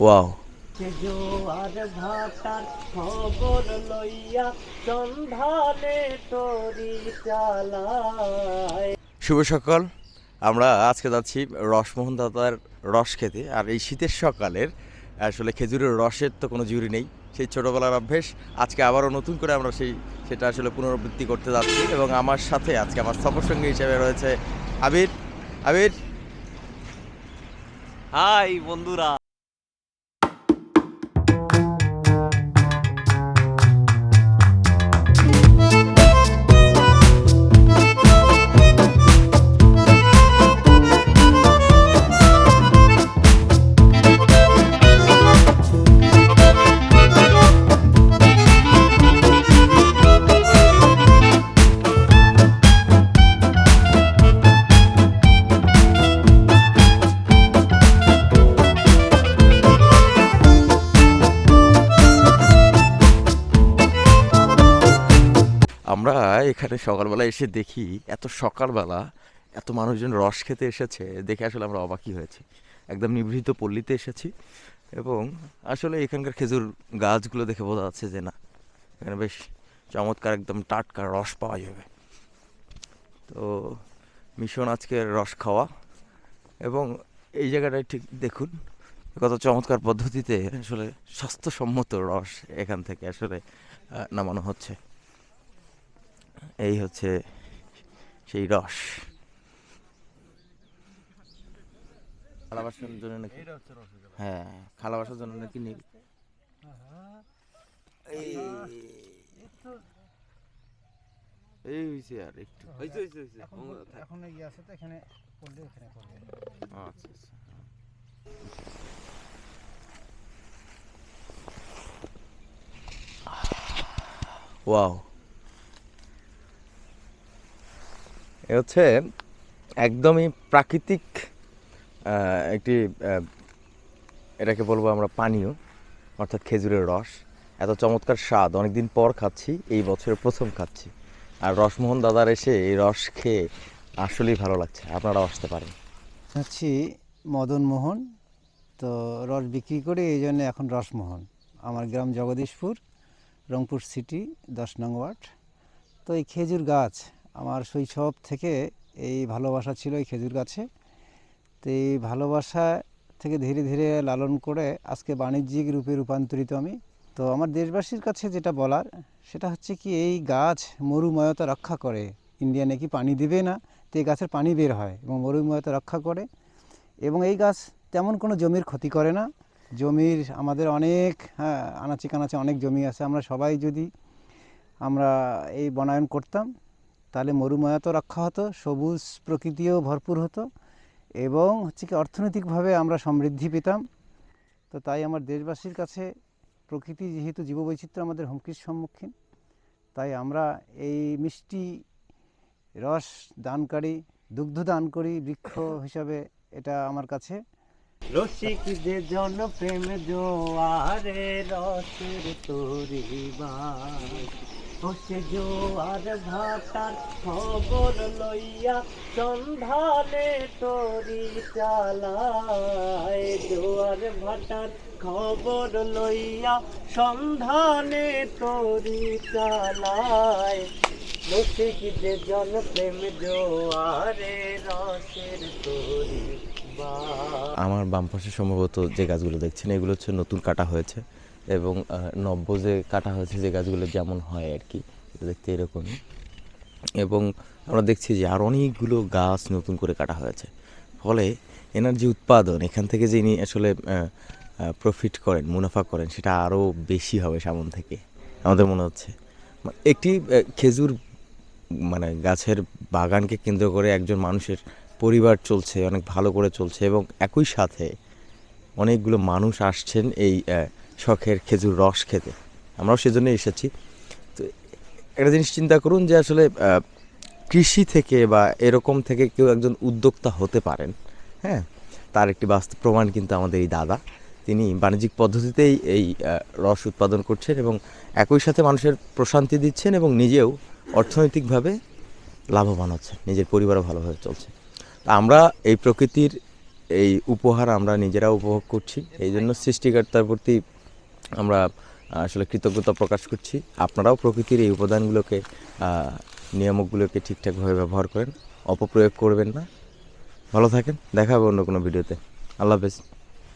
Wow সে জোয়ার ভাটার খবর লইয়া সন্ধানে তরি চালায়। শুভ সকাল। আমরা আজকে যাচ্ছি রসমোহন দাদার রস খেতে। আর এই শীতের সকালের আসলে খেজুরের রসের তো কোনো জুড়ি নেই। সেই ছোটোবেলার অভ্যেস। আজকে আবারও নতুন করে আমরা সেই সেটা আসলে পুনরাবৃত্তি করতে যাচ্ছি। এবং আমার সাথে আজকে আমার সফরসঙ্গী হিসেবে রয়েছে আবির। আবির। হাই বন্ধুরা। আমরা এখানে সকালবেলা এসে দেখি এত সকালবেলা এত মানুষজন রস খেতে এসেছে, দেখে আসলে আমরা অবাকই হয়েছি। একদম নিভৃত পল্লীতে এসেছি এবং আসলে এখানকার খেজুর গাছগুলো দেখে বোঝা যাচ্ছে যে না, এখানে বেশ চমৎকার একদম টাটকা রস পাওয়া যাবে। তো মিশন আজকে রস খাওয়া এবং এই জায়গাটায় ঠিক দেখুন, কত চমৎকার পদ্ধতিতে আসলে স্বাস্থ্যসম্মত রস এখান থেকে আসলে নামানো হচ্ছে। এই হচ্ছে সেই রস। খালাবাসার জন্য নাকি? হ্যাঁ খালাবাসার জন্য নাকি নীল এই এই হইছে আর একটু। হইছে হইছে হইছে। এখন ইয়ে আছে তো এখানে করলে এখানে করবে আচ্ছা আচ্ছা। ওয়াও। এ হচ্ছে একদমই প্রাকৃতিক একটি এটাকে বলব আমরা পানীয়, অর্থাৎ খেজুরের রস। এত চমৎকার স্বাদ। অনেকদিন পর খাচ্ছি, এই বছরের প্রথম খাচ্ছি। আর রসমোহন দাদার এসে এই রস খেয়ে আসলেই ভালো লাগছে। আপনারা আসতে পারেন। হচ্ছি মদন মোহন তো রস বিক্রি করে, এই জন্য এখন রসমোহন। আমার গ্রাম জগদীশপুর, রংপুর সিটি, দশ নং ওয়ার্ড। তো এই খেজুর গাছ আমার শৈশব থেকে এই ভালোবাসা ছিল এই খেজুর গাছে। তো এই ভালোবাসা থেকে ধীরে ধীরে লালন করে আজকে বাণিজ্যিক রূপে রূপান্তরিত আমি। তো আমার দেশবাসীর কাছে যেটা বলার, সেটা হচ্ছে কি এই গাছ মরুময়তা রক্ষা করে। ইন্ডিয়া নাকি পানি দেবে না, তো এই গাছের পানি বের হয় এবং মরুময়তা রক্ষা করে। এবং এই গাছ তেমন কোনো জমির ক্ষতি করে না। জমির আমাদের অনেক হ্যাঁ আনাচে কানাচে অনেক জমি আছে। আমরা সবাই যদি আমরা এই বনায়ন করতাম তাহলে মরুময়তা রক্ষা হতো, সবুজ প্রকৃতিও ভরপুর হতো এবং হচ্ছে কি অর্থনৈতিকভাবে আমরা সমৃদ্ধি পেতাম। তো তাই আমার দেশবাসীর কাছে প্রকৃতি যেহেতু জীববৈচিত্র্য আমাদের হুমকির সম্মুখীন, তাই আমরা এই মিষ্টি রস দানকারী দুগ্ধ দান করি, বৃক্ষ হিসাবে এটা আমার কাছে। রসিক যে জন প্রেম জোয়ারে রসের তরিবার ও সে জোয়ার ভাটার খবর লইয়া সন্ধানে তরি চালায়। জোয়ার ভাটার খবর লইয়া সন্ধানে তরি চালায়। রসিক যে জন প্রেম জোয়ারে রসের তরি আমার বাম পাশে সম্ভবত যে গাছগুলো দেখছেন, এগুলো হচ্ছে নতুন কাটা হয়েছে। এবং নব্য যে কাটা হয়েছে যে গাছগুলো যেমন হয় আর কি দেখতে এরকমই। এবং আমরা দেখছি যে আর অনেকগুলো গাছ নতুন করে কাটা হয়েছে। ফলে এনার যে উৎপাদন, এখান থেকে যে ইনি আসলে প্রফিট করেন, মুনাফা করেন, সেটা আরও বেশি হবে সামন থেকে, আমাদের মনে হচ্ছে। একটি খেজুর মানে গাছের বাগানকে কেন্দ্র করে একজন মানুষের পরিবার চলছে, অনেক ভালো করে চলছে এবং একই সাথে অনেকগুলো মানুষ আসছেন এই শখের খেজুর রস খেতে। আমরাও সেজন্য এসেছি। তো একটা জিনিস চিন্তা করুন যে আসলে কৃষি থেকে বা এরকম থেকে কেউ একজন উদ্যোক্তা হতে পারেন হ্যাঁ? তার একটি বাস্তব প্রমাণ কিন্তু আমাদের এই দাদা। তিনি বাণিজ্যিক পদ্ধতিতেই এই রস উৎপাদন করছেন এবং একই সাথে মানুষের প্রশান্তি দিচ্ছেন এবং নিজেও অর্থনৈতিকভাবে লাভবান হচ্ছেন, নিজের পরিবারও ভালোভাবে চলছে। তা আমরা এই প্রকৃতির এই উপহার আমরা নিজেরা উপভোগ করছি। এই জন্য সৃষ্টিকর্তার প্রতি আমরা আসলে কৃতজ্ঞতা প্রকাশ করছি। আপনারাও প্রকৃতির এই উপাদানগুলোকে নিয়ামকগুলোকে ঠিকঠাকভাবে ব্যবহার করেন, অপপ্রয়োগ করবেন না। ভালো থাকেন, দেখা হবে অন্য কোনো ভিডিওতে। আল্লাহ হাফেজ।